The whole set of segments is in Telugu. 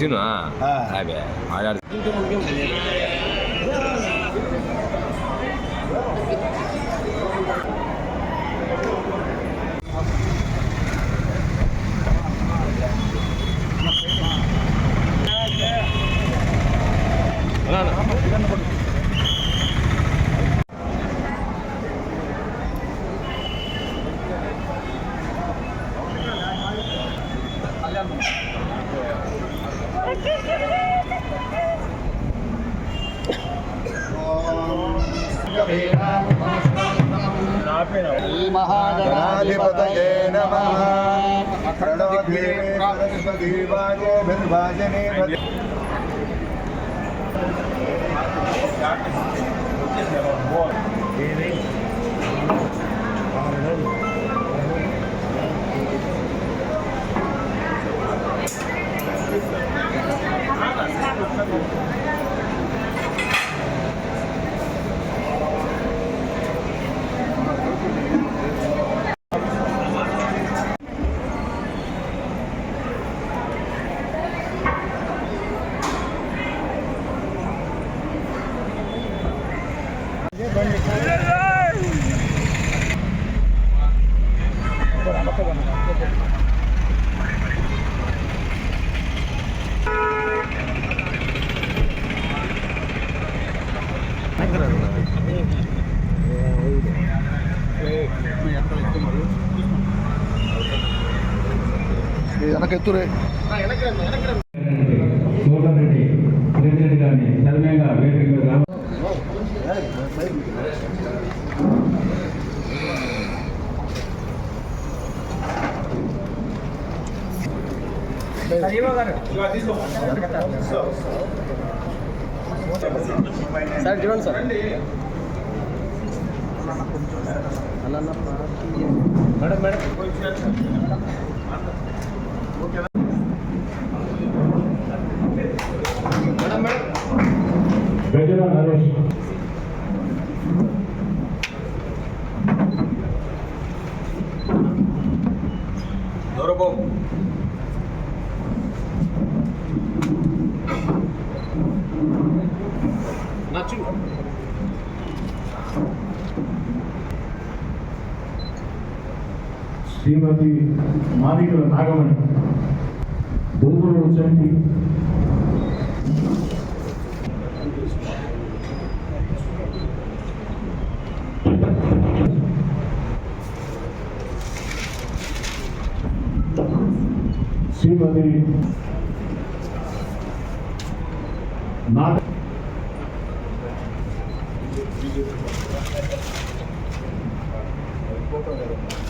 సీను ఆ. అదే ఆడాడు గణాధిపతయే నమః ప్రణవద్వే సరస్వతీ వాజే భిర్వాజనే భద్ర వెనకెత్తురే కోటరెడ్డి ప్రెసిడెంట్ గారిని సర్వేగా వేదిక మీద రా- సార్ చూడండి sir. Madam madam. Gajala Naresh. Srimati మాదిగల నాగమణి దూపుడు వచ్చండి శ్రీమతి నాగ Thank you.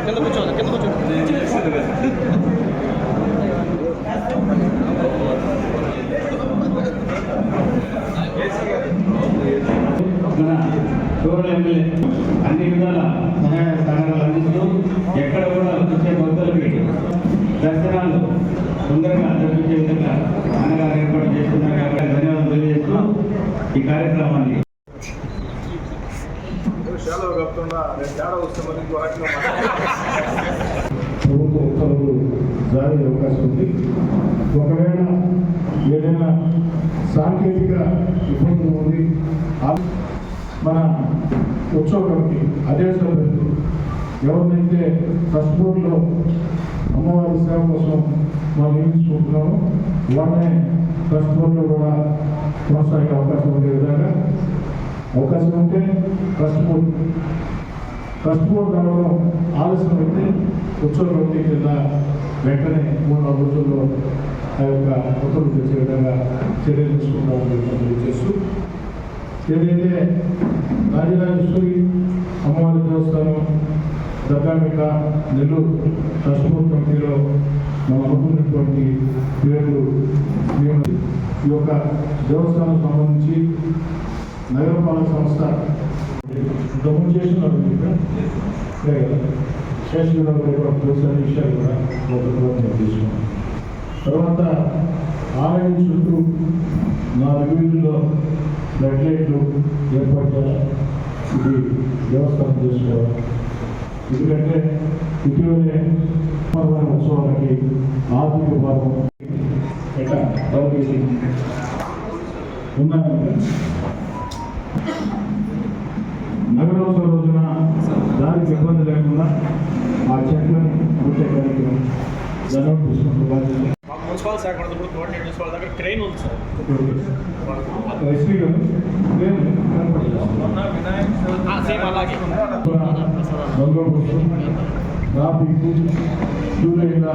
కింద కూర్చోవాలి కింద కూర్చోండి మన టూరల్ ఎమ్మెల్యే అన్ని విధాల సహాయ సహకారాలు అందిస్తూ ఎక్కడ కూడా వచ్చే భక్తులకి దర్శనాలు తొందరగా జరిపించే విధంగా అన్నగారు ఏర్పాటు చేస్తున్నారు కాబట్టి ధన్యవాదాలు తెలియజేస్తూ ఈ కార్యక్రమాన్ని ప్రభుత్వ ఉత్తర్వులు జారీ అయ్యే అవకాశం ఉంది. ఒకవేళ ఏదైనా సాంకేతిక ఇబ్బందులు ఉంది మన ఉత్సవ కమిటీ అదే సభ్యులు ఎవరినైతే ఫస్ట్ బోర్డులో అమ్మవారి సేవ కోసం మనం నియమించుకుంటున్నామో వాళ్ళనే ఫస్ట్ బోర్డులో కూడా కొనసాగే అవకాశం ఉండే విధంగా అవకాశం ఉంటే ఫస్ట్ బోర్డు ఫస్ట్ బోర్డు రావడం ఆలస్యం అయితే ఉత్సవ కమిటీ కింద వెంటనే మూడు నాలుగు రోజుల్లో ఆ యొక్క ఉత్తర్వులు తెచ్చే విధంగా చర్యలు తీసుకుంటామని తెలియజేస్తూ ఏదైతే రాజరాజేశ్వరి అమ్మవారి దేవస్థానం దర్గామిక నెల్లూరు ట్రస్ట్ బోర్డు కమిటీలో అనుకున్నటువంటి పేర్లు మేము ఈ యొక్క దేవస్థానం సంబంధించి నగరపాలక సంస్థ ఇంతకుముందు చేస్తున్నారు మీరు. శేషగిరి కూడా తెలుసు విషయాలు కూడా ప్రభుత్వం తీసుకున్నాం తర్వాత ఆలయం చుట్టూ నాలుగు వీధుల్లో ఫ్లడ్ లైట్లు ఏర్పాటు ఇది దేవస్థానం చేసుకోవాలి ఎందుకంటే ఇటీవలే ఉత్సవాలకి ఆర్థిక భాగం ఎట్లా దయచేసి ఉన్నాయంటే నగరోత్సవ రోజున దానికి ఇబ్బంది లేకుండా ఆ చెట్లని కార్యక్రమం ధనం తీసుకుంటూ బాధ్యత. మున్సిపల్ శాఖ కోఆర్డినేట్ చేసే వాళ్ళ దగ్గర ట్రైన్ ఉంది సార్. ఎస్పీ గారు నేను కనపడలేదు. సేమ్ అలాగే ట్రాఫిక్ క్యూలైన్ల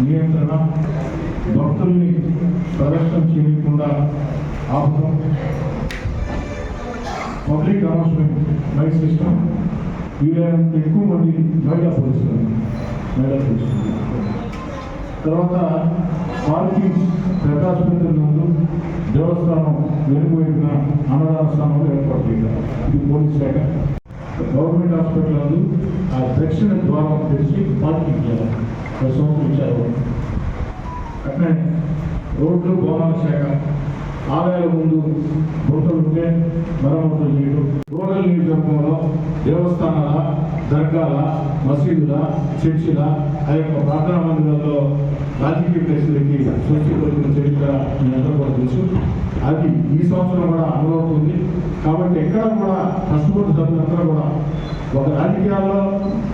నియంత్రణ భక్తుల్ని ప్రదర్శన చేయకుండా ఆపడం పబ్లిక్ అనౌన్స్మెంట్ మైక్ సిస్టమ్ వీలైనంత ఎక్కువ మంది మహిళా పోలీసులు మహిళా పోలీసులు తర్వాత పార్కింగ్ ప్రకాశపెట్టిన ముందు దేవస్థానం వెనుకవైపున అన్నదాన స్థానంలో ఏర్పాటు చేయాలి ఇది పోలీస్ శాఖ. గవర్నమెంట్ హాస్పిటల్ నందు ఆ దక్షిణ ద్వారం తెరిచి పార్కింగ్ చేయాలి. ఒక సంవత్సరం ఇచ్చారు. అట్లనే రోడ్లు భవనాల శాఖ ఆలయాల ముందు గుంటలు ఉంటే మరమ్మతులు చేయడం. రూరల్ నియోజకవర్గంలో దేవస్థానాల దర్గాల మసీదుల చర్చిల ఆ యొక్క ప్రార్థనా మందిరాల్లో రాజకీయ ప్లేసులకి సూచీకరించిన చరిత్ర మీ అందరూ కూడా తెలుసు. అది ఈ సంవత్సరం కూడా అమలవుతుంది. కాబట్టి ఎక్కడ కూడా కష్టపడి సభ్యులందరూ కూడా ఒక రాజకీయాల్లో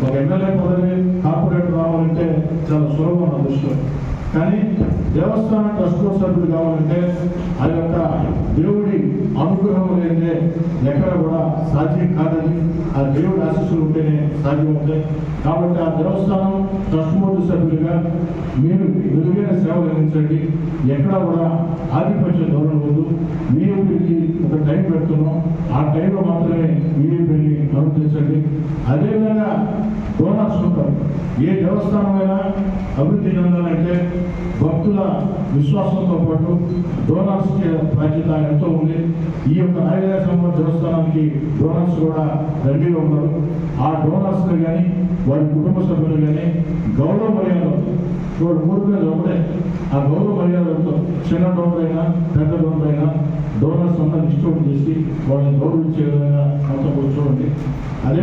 ఒక ఎమ్మెల్యే పదవి కార్పొరేట్ రావాలంటే చాలా సులభం నా దృష్టిలో. కానీ దేవస్థానం ట్రస్ట్ బోర్డు సభ్యులు కావాలంటే ఆ యొక్క దేవుడి అనుగ్రహం లేదే ఎక్కడ కూడా సాధ్యం కాదని ఆ దేవుడి ఆశీస్సులు ఉంటేనే సాధ్యం అవుతాయి కాబట్టి ఆ దేవస్థానం ట్రస్ట్ బోర్డు సభ్యులుగా మీరు మెరుగైన సేవలు అందించండి. ఎక్కడ కూడా ఆధిపత్య ధోరణి వద్దు వీఐపీకి ఒక టైం పెడుతున్నాం. ఆ టైంలో మాత్రమే వీఐపీని అనుమతించండి. అదేవిధంగా డోనర్స్ ఉంటారు. ఏ దేవస్థానమైనా అభివృద్ధి చెందాలంటే భక్తుల విశ్వాసంతో పాటు డోనర్స్ బాధ్యత ఎంతో ఉంది. ఈ యొక్క నాయకత్వం దేవస్థానానికి డోనర్స్ కూడా దండిగా ఉన్నారు. ఆ డోనర్స్ కానీ వారి కుటుంబ సభ్యులు కానీ గౌరవ మర్యాదలు వాడు మూడు వేలు ఒకటే. ఆ గౌరవ మర్యాదలతో చిన్న డోనర్ పెద్ద డోనర్ డోనర్స్ అంతా డిస్ట్రిబ్యూట్ చేసి వాళ్ళని గౌరవించే విధంగా అంతా కూర్చోండి. అదే